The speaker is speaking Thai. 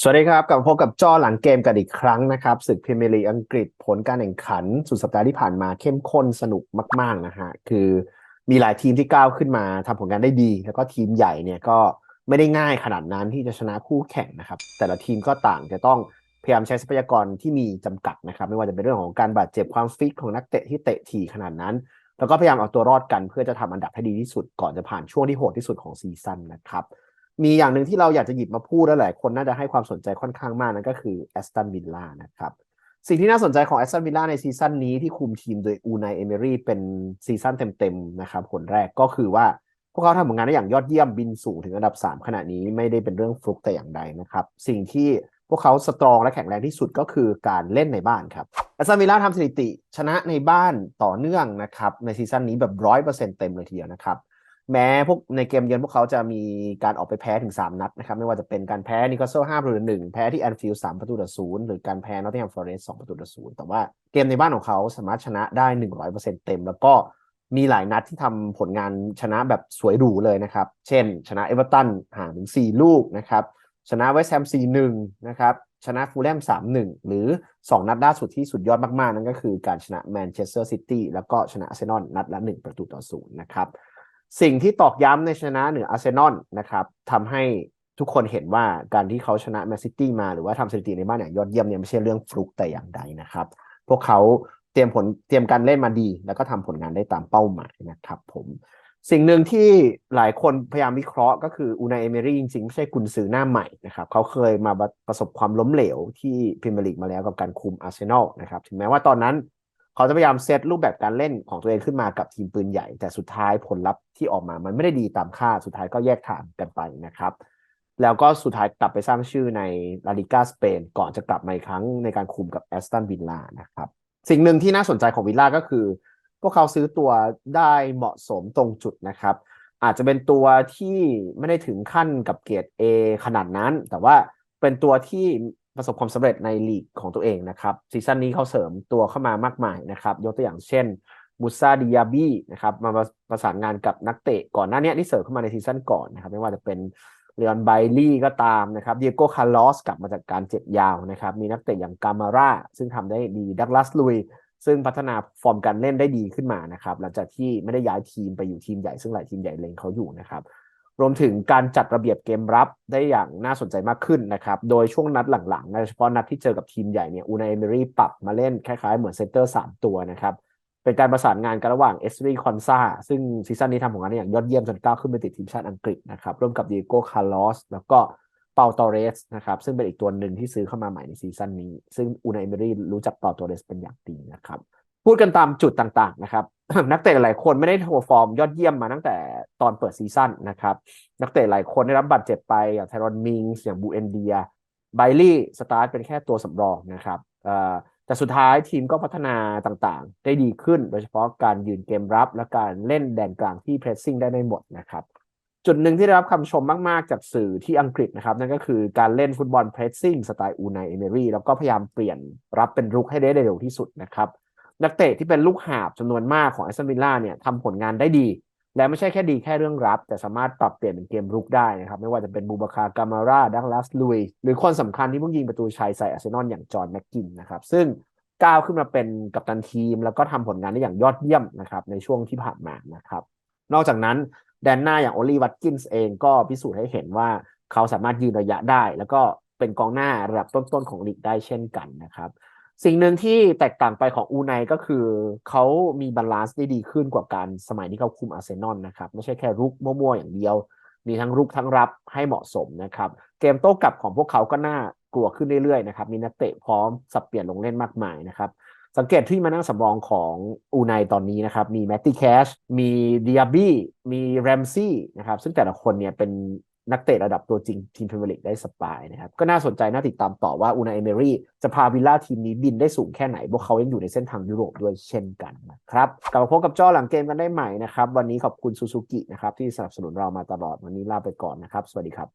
สวัสดีครับ กลับมาพบกับจอหลังเกมกันอีกครั้งนะครับศึกพรีเมียร์ลีกอังกฤษผลการแข่งขัน สุดสัปดาห์ที่ผ่านมาเข้มข้นสนุกมาก ๆ นะฮะ คือมีหลายทีมที่ก้าวขึ้นมาทำผลงานได้ดี แล้วก็ทีมใหญ่เนี่ยก็ไม่ได้ง่ายขนาดนั้นที่จะชนะคู่แข่งนะครับ แต่ละทีมก็ต่างจะต้องพยายามใช้ทรัพยากรที่มีจำกัดนะครับ ไม่ว่าจะเป็นเรื่องของการบาดเจ็บความฟิตของนักเตะที่เตะถี่ขนาดนั้น แล้วก็พยายามเอาตัวรอดกันเพื่อจะทำอันดับให้ดีที่สุดก่อนจะผ่านช่วงที่โหดที่สุดของซีซั่นนะครับ มีอย่างหนึ่งที่เราอยากจะหยิบมาพูดและหลายคนน่าจะให้ความสนใจค่อนข้างมากนั่นก็คือแอสตันวิลล่านะครับ สิ่งที่น่าสนใจของแอสตันวิลล่าในซีซั่นนี้ที่คุมทีมโดยอูนายเอเมรี่เป็นซีซั่นเต็มๆนะครับผลแรกก็คือว่าพวกเขาทำผลงานได้อย่างยอดเยี่ยมบินสูงถึงอันดับ 3 ขณะนี้ไม่ได้เป็นเรื่องฟลุกแต่อย่างใดนะครับ สิ่งที่พวกเขาสตรองและแข็งแรงที่สุดก็คือการเล่นในบ้านครับแอสตันวิลล่าทำสถิติชนะในบ้านต่อเนื่องนะครับในซีซั่นนี้แบบร้อยเปอร์เซ็นต์เต็มเลยทีเดียวนะครับ แม้พวกในเกมเยือนพวกเขาจะมีการออกไปแพ้ถึง 3 นัดนะครับ ไม่ว่าจะเป็นการแพ้นิโคลเซลห้าประตูต่อหนึ่งแพ้ที่แอนฟิลด์สามประตูต่อศูนย์หรือการแพ้นอตติงแฮมฟอร์เรสสองประตูต่อศูนย์แต่ว่าเกมในบ้านของเขาสามารถชนะได้100%เปอร์เซ็นต์เต็ม แล้วก็มีหลายนัดที่ทำผลงานชนะแบบสวยหรูเลยนะครับ เช่น ชนะเอเวอร์ตันห่างถึง4ลูกนะครับ ชนะเวสต์แฮม4-1นะครับชนะฟูลแลม3-1 หรือ 2 นัดล่าสุดที่สุดยอดมาก ๆ นั่นก็คือการชนะแมนเชสเตอร์ซิตี้แล้วก็ชนะอาร์เซนอลนัดละ 1 ประตูต่อศูนย์นะครับ สิ่งที่ตอกย้ำในชนะเหนืออาร์เซนอลนะครับทำให้ทุกคนเห็นว่าการที่เขาชนะแมนซิตี้มาหรือว่าทำสถิติในบ้านอย่างยอดเยี่ยมเนี่ยไม่ใช่เรื่องฟลุกแต่อย่างใดนะครับ พวกเขาเตรียมผลเตรียมการเล่นมาดี แล้วก็ทำผลงานได้ตามเป้าหมายนะครับ ผมสิ่งหนึ่งที่หลายคนพยายามวิเคราะห์ก็คืออูนายเอเมรี่จริงๆ ไม่ใช่กุนซือหน้าใหม่นะครับเขาเคยมาประสบความล้มเหลวที่พรีเมียร์ลีกมาแล้วกับการคุมอาร์เซนอลนะครับถึงแม้ว่าตอนนั้น เขาจะพยายามเซตรูปแบบการเล่นของตัวเองขึ้นมากับทีมปืนใหญ่ แต่สุดท้ายผลลัพธ์ที่ออกมามันไม่ได้ดีตามคาดสุดท้ายก็แยกทางกันไปนะครับ แล้วก็สุดท้ายกลับไปสร้างชื่อในลาลิกาสเปนก่อนจะกลับมาอีกครั้งในการคุมกับแอสตันวิลล่านะครับ สิ่งหนึ่งที่น่าสนใจของวิลล่าก็คือ พวกเขาซื้อตัวได้เหมาะสมตรงจุดนะครับอาจจะเป็นตัวที่ไม่ได้ถึงขั้นกับเกรด A ขนาดนั้น แต่ว่าเป็นตัวที่ ประสบความสำเร็จในลีกของตัวเองนะครับซีซั่นนี้เขาเสริมตัวเข้ามามากมายนะครับ ยกตัวอย่างเช่นมูซาดิยาบีนะครับมาประสานงานกับนักเตะก่อนหน้านี้ที่เสริมเข้ามาในซีซั่นก่อนนะครับ ไม่ว่าจะเป็นเลออนไบลี่ก็ตามนะครับเดียโก้คาร์ลอสกลับมาจากการเจ็บยาวนะครับ มีนักเตะอย่างกามาร่าซึ่งทำได้ดี ดักลัสลุย ซึ่งพัฒนาฟอร์มการเล่นได้ดีขึ้นมานะครับ หลังจากที่ไม่ได้ย้ายทีมไปอยู่ทีมใหญ่ซึ่งหลายทีมใหญ่เลงเขาอยู่นะครับ รวมถึงการจัดระเบียบเกมรับได้อย่างน่าสนใจมากขึ้นนะครับ โดยช่วงนัดหลังๆโดยเฉพาะนัดที่เจอกับทีมใหญ่เนี่ยอูนาเอเมรี่ปรับมาเล่นคล้ายๆเหมือนเซนเตอร์ 3 ตัวนะครับ เป็นการประสานงานกันระหว่างเอสรีคอนซาซึ่งซีซั่นนี้ทำผลงานได้อย่างยอดเยี่ยมจนก้าวขึ้นไปติดทีมชาติอังกฤษนะครับ ร่วมกับดิโก้คาร์ลอสแล้วก็เปาตอเรสนะครับซึ่งเป็นอีกตัวหนึ่งที่ซื้อเข้ามาใหม่ในซีซั่นนี้ ซึ่งอูนาเอเมรี่รู้จักเปาตอเรสเป็นอย่างดีนะครับ พูดกันตามจุดต่างๆนะครับนักเตะหลายคนไม่ได้โชว์ฟอร์มยอดเยี่ยมมาตั้งแต่ตอนเปิดซีซั่นนะครับ นักเตะหลายคนได้รับบาดเจ็บไปอย่างไทรอนมิงส์อย่างบูเอนเดียไบลี่สตาร์ทเป็นแค่ตัวสำรองนะครับแต่สุดท้ายทีมก็พัฒนาต่างๆ ได้ดีขึ้น โดยเฉพาะการยืนเกมรับและการเล่นแดนกลางที่เพรสซิ่งได้ไม่หมดนะครับ จุดหนึ่งที่ได้รับคำชมมากๆ จากสื่อที่อังกฤษนะครับ นั่นก็คือการเล่นฟุตบอลเพรสซิ่งสไตล์อูนายเอเมรี่แล้วก็พยายามเปลี่ยนรับเป็นรุกให้ได้เร็วที่สุดนะครับ นักเตะที่เป็นลูกหาบจำนวนมากของแอสตันวิลล่าเนี่ยทำผลงานได้ดี และไม่ใช่แค่ดีแค่เรื่องรับ แต่สามารถปรับเปลี่ยนเป็นเกมรุกได้นะครับ ไม่ว่าจะเป็นบูบาคากามาราดักลัสลุยหรือคนสำคัญที่เพิ่งยิงประตูชัยใส่อาร์เซนอลอย่างจอห์นแม็กกินนะครับ ซึ่งก้าวขึ้นมาเป็นกัปตันทีม แล้วก็ทำผลงานได้อย่างยอดเยี่ยมนะครับในช่วงที่ผ่านมานะครับ นอกจากนั้นแดนหน้าอย่างโอลีวัตกินส์เองก็พิสูจน์ให้เห็นว่าเขาสามารถยืนระยะได้ แล้วก็เป็นกองหน้าระดับต้นๆของลีกได้เช่นกันนะครับ สิ่งหนึ่งที่แตกต่างไปของอูไนก็คือเขามีบาลานซ์ได้ดีขึ้นกว่าการสมัยที่เขาคุมอาร์เซนอลนะครับ ไม่ใช่แค่รุกมั่วๆอย่างเดียว มีทั้งรุกทั้งรับให้เหมาะสมนะครับ เกมโต้กลับของพวกเขาก็น่ากลัวขึ้นเรื่อยๆนะครับมีนักเตะพร้อมสับเปลี่ยนลงเล่นมากมายนะครับสังเกตที่มานั่งสำรองของอูไนตอนนี้นะครับ มีแมตตี้แคชมีเดิอาบี้มีแรมซี่นะครับ ซึ่งแต่ละคนเนี่ยเป็น นักเตะระดับตัวจริงทีมพรีเมียร์ลีกได้สปายนะครับ ก็น่าสนใจน่าติดตามต่อว่าอูนาเอเมรี่จะพาวิลล่าทีมนี้บินได้สูงแค่ไหน พวกเขายังอยู่ในเส้นทางยุโรปด้วยเช่นกันนะครับกลับมาพบกับจ้อหลังเกมกันได้ใหม่นะครับ วันนี้ขอบคุณซูซูกินะครับที่สนับสนุนเรามาตลอดวันนี้ลาไปก่อนนะครับ สวัสดีครับ